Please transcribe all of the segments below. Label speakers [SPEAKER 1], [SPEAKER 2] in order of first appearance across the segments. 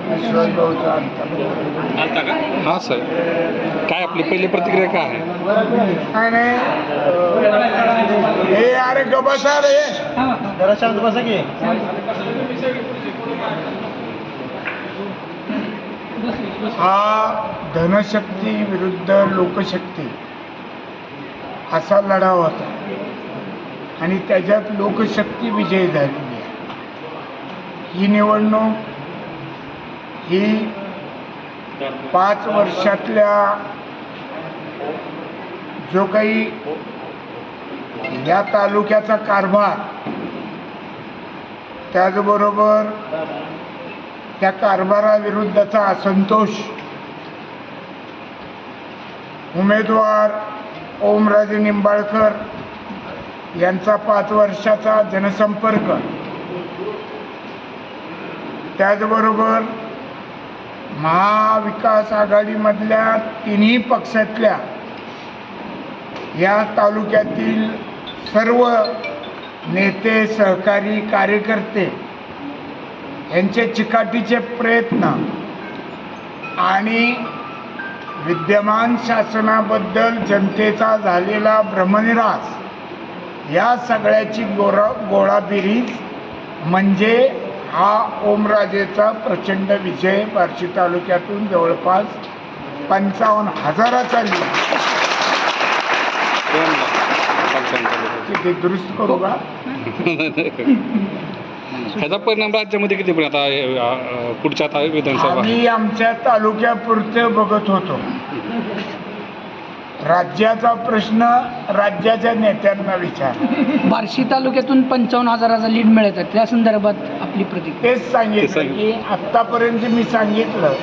[SPEAKER 1] विश्वास आलता
[SPEAKER 2] का हां सर. काय आपली पहिली प्रतिक्रिया काय आहे?
[SPEAKER 1] नाही. हे अरे गबसा रे
[SPEAKER 3] जरा शांत बसा की.
[SPEAKER 1] हा धनशक्ती विरुद्ध लोकशक्ती असा लढा होता. आणि त्याच्यात लोकशक्ती विजयी झालेली आहे. ही निवडणूक ही पाच वर्षातल्या जो काही या तालुक्याचा कारभार त्याचबरोबर त्या कारभाराविरुद्धचा असंतोष उमेदवार ओमराजे निंबाळकर यांचा पाच वर्षाचा जनसंपर्क त्याचबरोबर महाविकास आघाडीमधल्या तिन्ही पक्षातल्या या तालुक्यातील सर्व नेते सहकारी कार्यकर्ते यांचे चिकाटीचे प्रयत्न आणि विद्यमान शासनाबद्दल जनतेचा झालेला भ्रमनिरास या सगळ्याची गोरा गोळाबिरीज म्हणजे हा ओमराजेचा प्रचंड विजय बार्शी तालुक्यातून जवळपास पंचावन्न हजाराचा लिहिला ते दुरुस्त करू का?
[SPEAKER 2] ह्याचा परिणाम राज्यामध्ये किती पण आता हे, पुढच्या आता विधानसभा.
[SPEAKER 1] आम्ही आमच्या तालुक्यापुरतं बघत होतो. राज्याचा प्रश्न राज्याच्या नेत्यांना विचार.
[SPEAKER 4] बार्शी तालुक्यातून पंचावन्न हजाराचा लीड मिळत आहे. त्या संदर्भात आपली प्रतिक्रिया.
[SPEAKER 1] तेच सांगितलं. की आत्तापर्यंत मी सांगितलं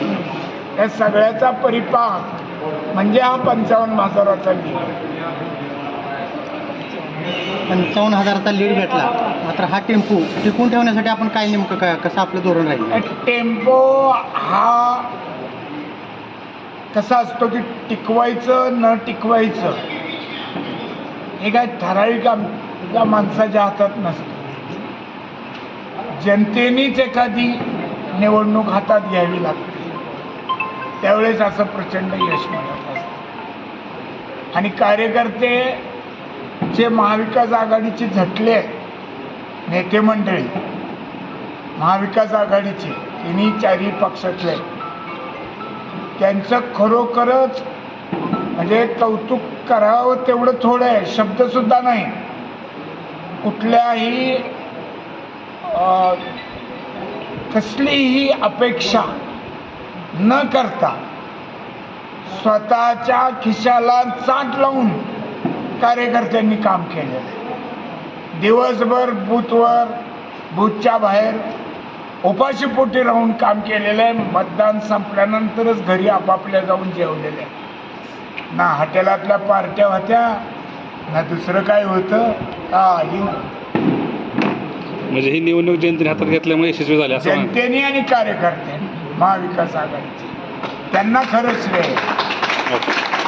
[SPEAKER 1] या सगळ्याचा परिपाक म्हणजे हा पंचावन्न हजाराचा लीड
[SPEAKER 3] पंचावन्न हजाराचा लीड भेटला. मात्र हा टेम्पो टिकून ठेवण्यासाठी आपण काय नेमकं काय कसं आपलं धोरण राहील?
[SPEAKER 1] टेम्पो हा कसा असतो की टिकवायचं न टिकवायचं हे काय ठराविक माणसाच्या हातात नसतं. जनतेनेच एखादी निवडणूक हातात घ्यावी लागते. त्यावेळेस असं प्रचंड यश मिळत असतं. आणि कार्यकर्ते जे महाविकास आघाडीचे झटले आहेत, नेते मंडळी महाविकास आघाडीचे तिन्ही चारही पक्षातले त्यांचं खरोखरच म्हणजे कौतुक करावं तेवढं थोडं आहे. शब्दसुद्धा नाही. कुठल्याही कसलीही अपेक्षा न करता स्वतःच्या खिशाला चाट लावून कार्यकर्त्यांनी काम केलेलं आहे. दिवसभर बूथवर बूथच्या बाहेर उपाशीपोटी राहून काम केलेलं आहे. मतदान संपल्यानंतरच घरी आपापल्या जाऊन जेवलेले आहे. ना हॉटेलातल्या पार्ट्या होत्या ना दुसरं काय होतं. का ना
[SPEAKER 2] म्हणजे ही निवडणूक जनतेने हातात घेतल्यामुळे यशस्वी झाले असं म्हणा.
[SPEAKER 1] जनतेने आणि कार्यकर्त्यांनी महाविकास आघाडीचे त्यांना खरंच श्रेय आहे.
[SPEAKER 2] ओके